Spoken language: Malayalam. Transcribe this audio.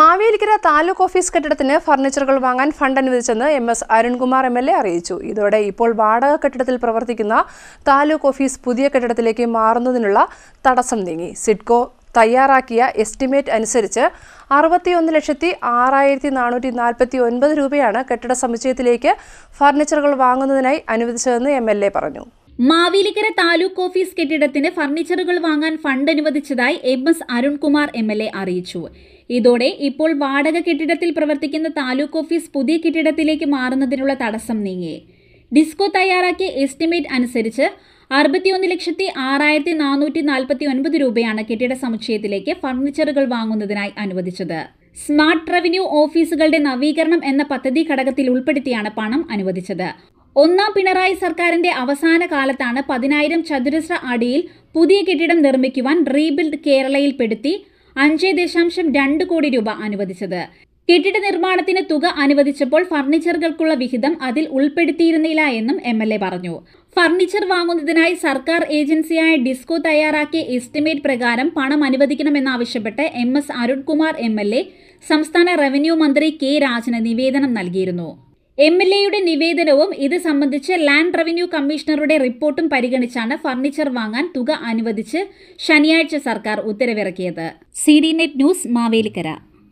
മാവേലിക്കര താലൂക്ക് ഓഫീസ് കെട്ടിടത്തിന് ഫർണിച്ചറുകൾ വാങ്ങാൻ fund അനുവദിച്ചെന്ന് M S Arunkumar M L A അറിയിച്ചു. ഇതോടെ ഇപ്പോൾ വാടക കെട്ടിടത്തിൽ പ്രവർത്തിക്കുന്ന താലൂക്ക് ഓഫീസ് പുതിയ കെട്ടിടത്തിലേക്ക് മാറുന്നതിനുള്ള തടസ്സം നീങ്ങി. സിഡ്കോ തയ്യാറാക്കിയ എസ്റ്റിമേറ്റ് അനുസരിച്ച് അറുപത്തിയൊന്ന് ലക്ഷത്തി ആറായിരത്തി നാനൂറ്റി നാൽപ്പത്തി ഒൻപത് രൂപയാണ് കെട്ടിട സമുച്ചയത്തിലേക്ക് ഫർണിച്ചറുകൾ വാങ്ങുന്നതിനായി അനുവദിച്ചതെന്ന് എം എൽ എ പറഞ്ഞു. മാവേലിക്കര താലൂക്ക് ഓഫീസ് കെട്ടിടത്തിന് ഫർണിച്ചറുകൾ വാങ്ങാൻ ഫണ്ട് അനുവദിച്ചതായി M S Arunkumar M L A അറിയിച്ചു. ഇതോടെ ഇപ്പോൾ വാടക കെട്ടിടത്തിൽ പ്രവർത്തിക്കുന്ന താലൂക്ക് ഓഫീസ് പുതിയ കെട്ടിടത്തിലേക്ക് മാറുന്നതിനുള്ള തടസ്സം നീങ്ങി. ഡിസ്കോ തയ്യാറാക്കിയ എസ്റ്റിമേറ്റ് അനുസരിച്ച് അറുപത്തിയൊന്ന് ലക്ഷത്തി ആറായിരത്തി നാനൂറ്റി നാൽപ്പത്തി ഒൻപത് രൂപയാണ് കെട്ടിട സമുച്ചയത്തിലേക്ക് ഫർണിച്ചറുകൾ വാങ്ങുന്നതിനായി അനുവദിച്ചത്. സ്മാർട്ട് റവന്യൂ ഓഫീസുകളുടെ നവീകരണം എന്ന പദ്ധതി ഘടകത്തിൽ ഉൾപ്പെടുത്തിയാണ് പണം അനുവദിച്ചത്. ഒന്നാം പിണറായി സർക്കാരിന്റെ അവസാന കാലത്താണ് പതിനായിരം ചതുരശ്ര അടിയിൽ പുതിയ കെട്ടിടം നിർമ്മിക്കുവാൻ റീബിൽഡ് കേരളയിൽപ്പെടുത്തി അഞ്ച് ദശാംശം രണ്ട് കോടി രൂപ അനുവദിച്ചത്. കെട്ടിട നിർമ്മാണത്തിന് തുക അനുവദിച്ചപ്പോൾ ഫർണിച്ചറുകൾക്കുള്ള വിഹിതം അതിൽ ഉൾപ്പെടുത്തിയിരുന്നില്ല എന്നും എം എൽ എ പറഞ്ഞു. ഫർണിച്ചർ വാങ്ങുന്നതിനായി സർക്കാർ ഏജൻസിയായ ഡിസ്കോ തയ്യാറാക്കിയ എസ്റ്റിമേറ്റ് പ്രകാരം പണം അനുവദിക്കണമെന്നാവശ്യപ്പെട്ട് M S Arunkumar M L A സംസ്ഥാന റവന്യൂ മന്ത്രി കെ രാജന് നിവേദനം നൽകിയിരുന്നു. എം എൽ എയുടെ നിവേദനവും ഇത് സംബന്ധിച്ച് ലാൻഡ് റവന്യൂ കമ്മീഷണറുടെ റിപ്പോർട്ടും പരിഗണിച്ചാണ് ഫർണിച്ചർ വാങ്ങാൻ തുക അനുവദിച്ച് ശനിയാഴ്ച സർക്കാർ ഉത്തരവിറക്കിയത്. C net news Mavelikkara.